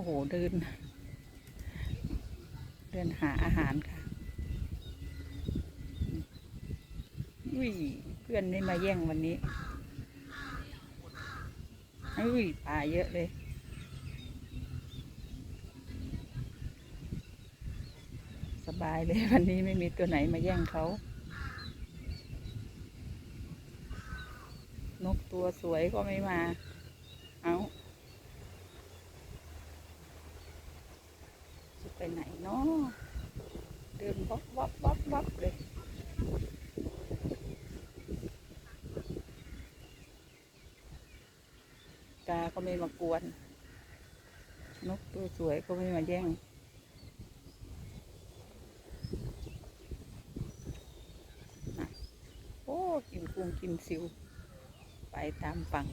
อ้โห เดิน เดินหาอาหารค่ะอุ้ยเพื่อนไม่มาแย่งวันนี้อุ้ยปลาเยอะเลย สบายเลยวันนี้ไม่มีตัวไหนมาแย่งเขา นกตัวสวยก็ไม่มาจะไปไหนเนาะเดินวับวับวับวับเลย กาก็ไม่มาก วน นกตัวสวยก็ไม่มาแย่ง โอ้ กินกุ้งกินซิว ไปตามฝั่ง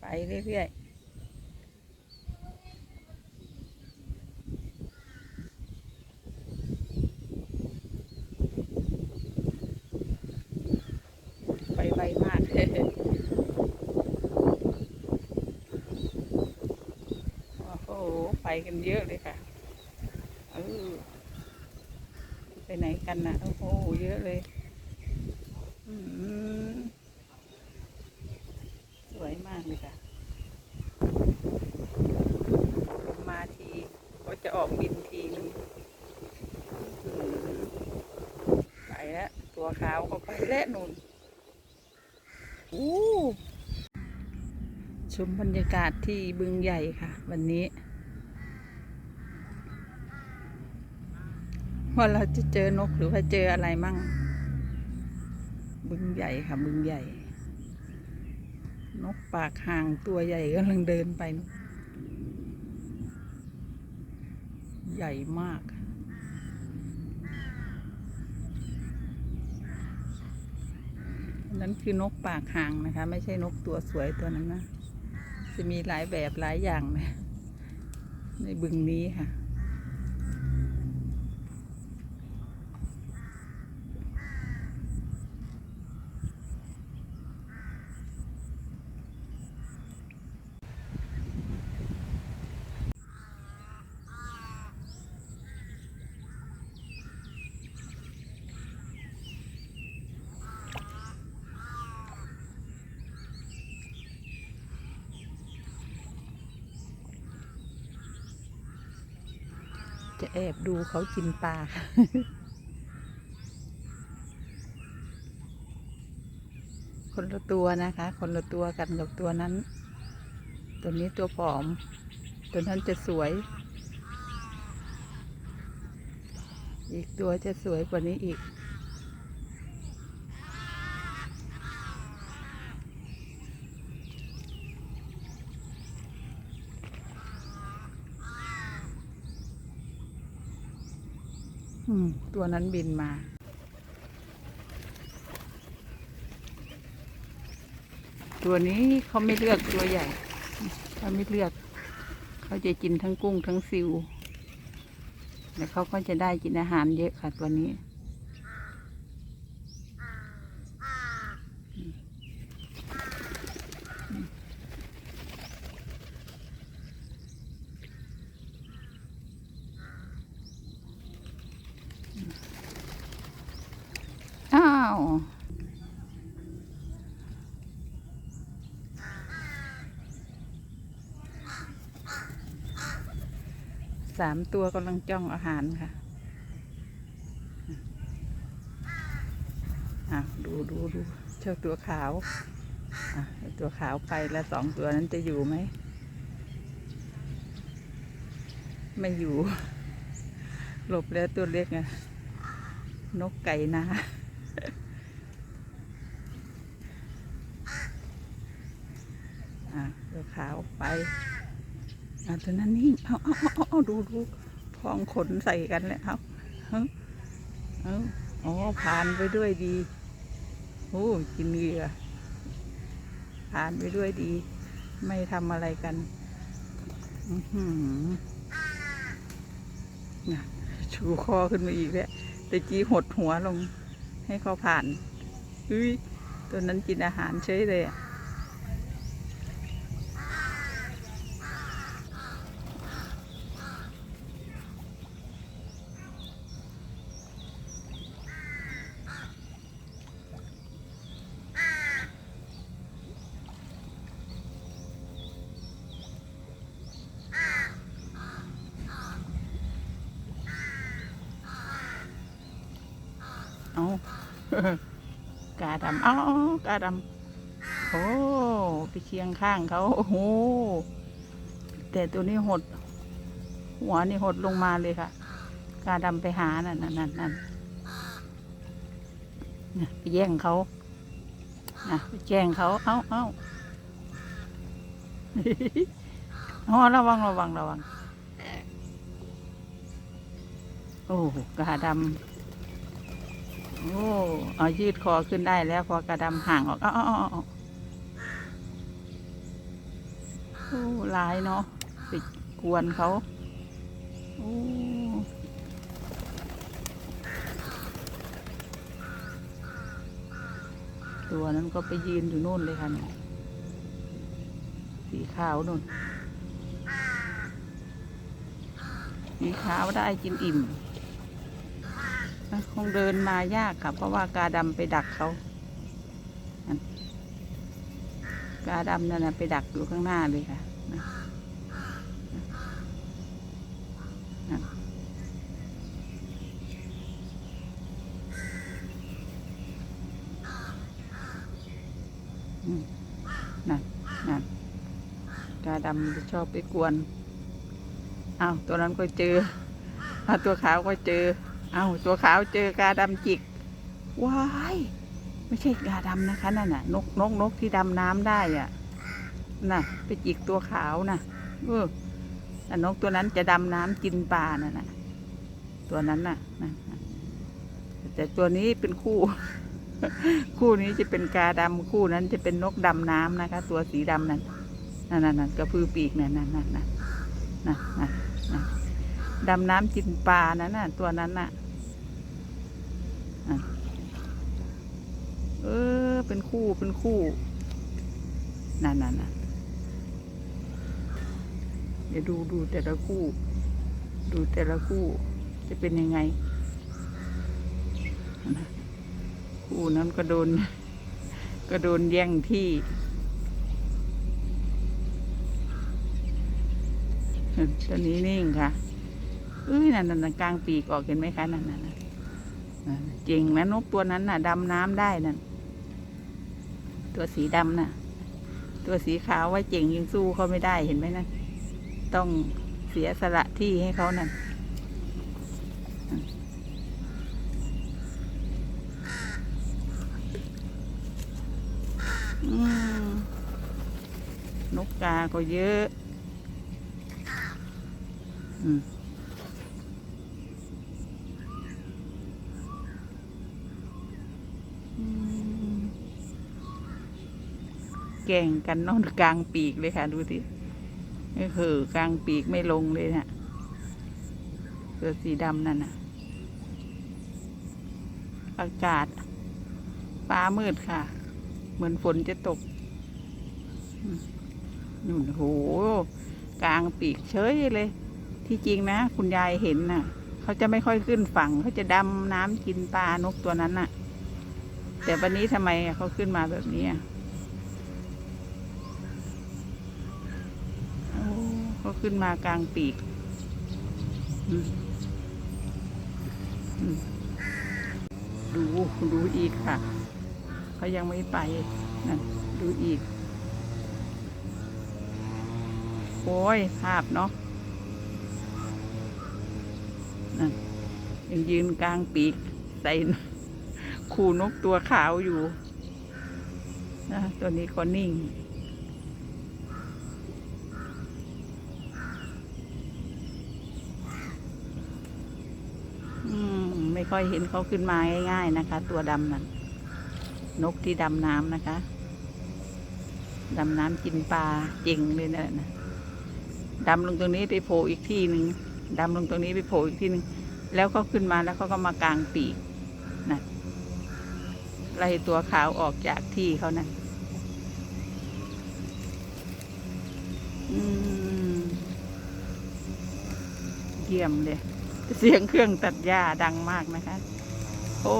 ไปเรื่อยๆ ไปไวมาก โอ้โห ไปกันเยอะเลยค่ะเออไปไหนกันนะโอ้โหเยอะเลยสวยมากเลยค่ะ มาทีก็จะออกบินทีนึงไปแล้วตัวขาวก็ไปแล้วนุ่นอู้ชมบรรยากาศที่บึงใหญ่ค่ะ วันนี้ ว่าเราจะเจอนกหรือว่าเจออะไรมั่ง บึงใหญ่ค่ะ บึงใหญ่ นกปากห่างตัวใหญ่กำลังเดินไป ใหญ่มากนนั้นคือนกปากห่างนะคะ ไม่ใช่นกตัวสวยตัวนั้นนะ จะมีหลายแบบหลายอย่างนะในบึงนี้ค่ะ แอบดูเขากินปลาคนละตัวนะคะ คนละตัวกันกับตัวนั้น ตัวนี้ตัวผอม ตัวนั้นจะสวย อีกตัวจะสวยกว่านี้อีก ตัวนั้นบินมาตัวนี้เขาไม่เลือกตัวใหญ่เขาไม่เลือก เขาจะกินทั้งกุ้งทั้งซิวแล้วเขาก็จะได้กินอาหารเยอะค่ะตัวนี้ อ้าว สามตัวกำลังจ้องอาหารค่ะอะดูดูดูเจ้าตัวขาวอะตัวขาวไปแล้วสองตัวนั้นจะอยู่ไหม ไม่อยู่ หลบแล้วตัวเล็กไงนกไก่นาอะตัวขาวไป อะตัวนั้นนิ่เอาเอาเอาเอาดูดูพองขนใส่กันเลยเอาเอาเอาอ๋อผ่านไปด้วยดีโอ้กินเหยื่อผ่านไปด้วยดี ไม่ทำอะไรกันอือหือน่ะชูคอขึ้นมาอีกแล้วแต่กี้หดหัวลง ให้เขาผ่านอุ้ยตัวนั้นกินอาหารเฉยเลยอะ กา ดำเอ้ากาดำโอ้ไปเคียงข้างเขาโอ้โหแต่ตัวนี้หด หัวนี่หดลงมาเลยค่ะ กาดำไปหานั่นนั่นนั่นนั่นน่ะไปแย่งเขาน่ะไปแย่งเขาเอ้าเอ้าอ๋อระวังระวังระวัง โอ้กาดำ อ้เอายืดคอขึ้นได้แล้ว พอกระดำห่างออกอ้าวอ้าวอ้าวโอ้ลายเนาะไปกวนเขาโอ้ตัวนั้นก็ไปยืนอยู่นู่นเลยค่ะเนี่ยสีขาวนู่นสีขาวได้กินอิ่ม คงเดินมายากค่ะ เพราะว่ากาดำไปดักเขากาดำนั่นนะไปดักอยู่ข้างหน้าเลยค่ะนั่นนั่นกาดำจะชอบไปกวนอ้าวตัวนั้นก็เจอตัวขาวก็เจอ เอาตัวขาวเจอกาดำจิกว้ายไม่ใช่กาดำนะคะนั่นน่ะ นกนกนกที่ดำน้ำได้อะน่ะ ไปจิกตัวขาวน่ะเออแต่นกตัวนั้นจะดำน้ำกินปลาน่ะนะตัวนั้นน่ะนะแต่ตัวนี้เป็นคู่ คู่นี้จะเป็นกาดำคู่นั้นจะเป็นนกดำน้ำนะคะ ตัวสีดำนั่นนั่นนั่นนั่นกระพือปีกนั่นนั่นนั่นนั่นนั่นนั่นนั่น ดำน้ำกินปลานั่นน่ะ ตัวนั้นน่ะเออ เป็นคู่เป็นคู่นั่นนั่นน่ะเดี๋ยวดูดูแต่ละคู่ ดูแต่ละคู่ จะเป็นยังไง คู่นั้นก็โดน ก็โดนแย่งที่ตัวนี้นิ่งค่ะ อ้ยนั่นนั่นกลางปีกออกเห็นไหมคะนั่นนั่นเก่งนะนกตัวนั้นน่ะดำน้ำได้นั่นตัวสีดำน่ะ ตัวสีขาวว่าเจ๋งยังสู้เขาไม่ได้เห็นไหมนั่นต้องเสียสละที่ให้เขานั่นนกกาก็เยอะ อืม แก่งกันนอนกลางปีกเลยค่ะ ดูสิก็คือกลางปีกไม่ลงเลยนี่ยตัวสีดำนั่นน่ะ อากาศฟ้ามืดค่ะ เหมือนฝนจะตกนู่นโหกลางปีกเฉยเลย ที่จริงนะ คุณยายเห็นน่ะ เขาจะไม่ค่อยขึ้นฝั่ง เขาจะดำน้ำกินปลานกตัวนั้นน่ะ แต่วันนี้ทำไมเขาขึ้นมาแบบนี้อะโอ้ เขาขึ้นมากลางปีกดูดูอีกค่ะ เขายังไม่ไปนั่นดูอีก โอ้ย ภาพเนาะนั่นยังยืนกลางปีก ใส่คู่นกตัวขาวอยู่นะตัวนี้ก็นิ่ง อืม ไม่ ค่อยเห็นเขาขึ้นมาง่าย ๆนะคะ ตัวดำนั่นนกที่ดำน้ำนะคะดำน้ำกินปลาเจริงเลยนะนะดำลงตรงนี้ไปโผล่อีกที่หนึ่งดำลงตรงนี้ไปโผล่อีกที่หนึ่งแล้วเขาขึ้นมาแล้วเขาก็มากางปีกไล่ตัวขาวออกจากที่เขานะอืมเยี่ยมเลย เสียงเครื่องตัดหญ้าดังมากนะคะ โอ้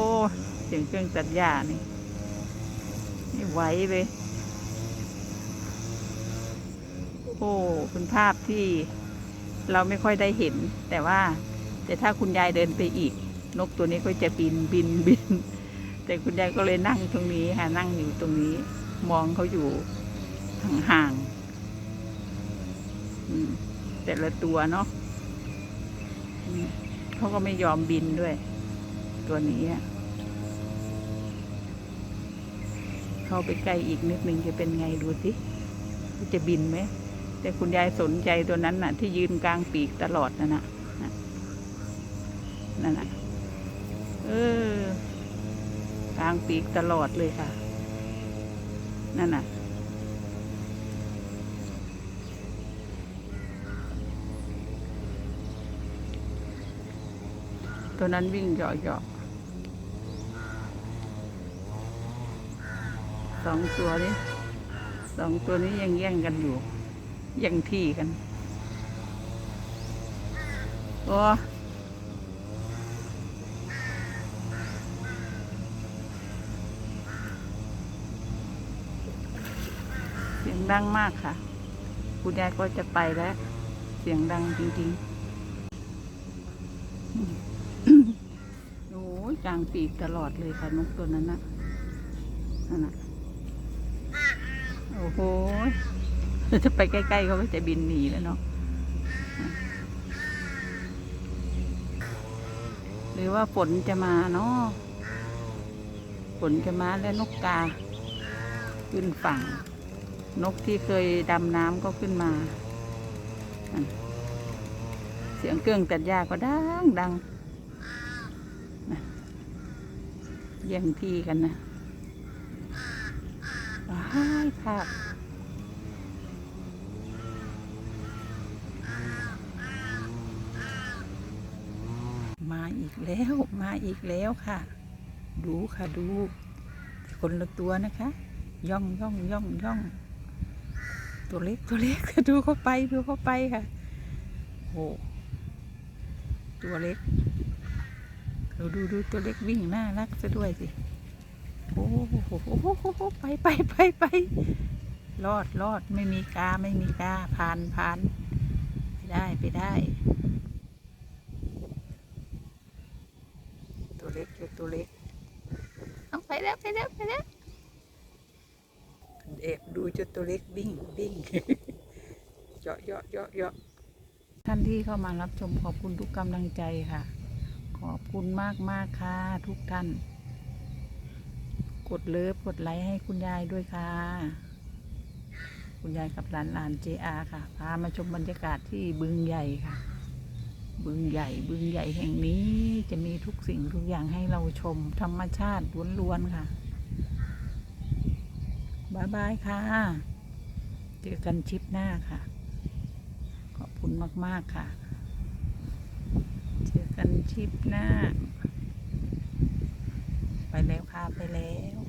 เสียงเครื่องตัดหญ้านี่นี่ไหวเลย โอ้เป็นภาพที่เราไม่ค่อยได้เห็น แต่ว่า แต่ถ้าคุณยายเดินไปอีก นกตัวนี้ก็จะบินบินบิน แต่คุณยายก็เลยนั่งตรงนี้ค่ะนั่งอยู่ตรงนี้ มองเขาอยู่ห่างๆแต่ละตัวเนาะ เขาก็ไม่ยอมบินด้วย ตัวนี้เข้าไปใกล้อีกนิดนึงจะเป็นไงดูสิจะบินไหม แต่คุณยายสนใจตัวนั้นน่ะ ที่ยืนกลางปีกตลอดนั่นน่ะน่ะนั่นน่ะเออกลางปีกตลอดเลยค่ะ นั่นน่ะ ตัวนั้นวิ่งเหยาะๆสองตัวนี้สองตัวนี้ยังแย่งกันอยู่ แย่งที่กันโอ้เสียงดังมากค่ะ คุณยายก็จะไปแล้ว เสียงดังจริงๆอืม โอ้ย กลางปีกตลอดเลยค่ะนกตัวนั้นนะนั่นน่ะโอ้โหจะไปใกล้ๆเขาก็จะบินหนีแล้วเนาะหรือว่าฝนจะมาเนาะฝนจะมาแล้วนกกา ขึ้นฝั่ง นกที่เคยดำน้ำก็ขึ้นมา เสียงเครื่องตัดหญ้าก็ดังดังนะ แย่งที่กันนะว้ายค่ะมาอีกแล้วมาอีกแล้วค่ะ ดูค่ะดู คนละตัวนะคะ ย่องย่องย่องย่อง ตัวเล็กตัวเล็กดูเข้าไปดูเข้าไปค่ะโอ้ตัวเล็ก ดูดูดูตัวเล็กวิ่งน่ารักซะด้วยสิโอ้โหโอ้โหโอ้โหไปไปไปไปรอดรอดไม่มีกาไม่มีกาผ่านผ่านไปได้ไปได้ ตัวเล็กอยู่ตัวเล็กเอาไปแล้วไปแล้วไปแล้วเอกดูจนตัวเล็กวิ่งวิ่งเยาะเยาะเยาะเยาะท่านที่เข้ามารับชมขอบคุณทุกกำลังใจค่ะ ขอบคุณมากมากค่ะ ทุกท่าน กดเลิฟกดไลค์ให้คุณยายด้วยค่ะ คุณยายกับหลานหลานเจอาค่ะ พามาชมบรรยากาศที่บึงใหญ่ค่ะ บึงใหญ่ บึงใหญ่แห่งนี้จะมีทุกสิ่งทุกอย่างให้เราชมธรรมชาติล้วนๆค่ะบายบายค่ะ เจอกันชิปหน้าค่ะ ขอบคุณมาก ๆ ค่ะ กันชิปหน้า ไปแล้วค่ะ ไปแล้ว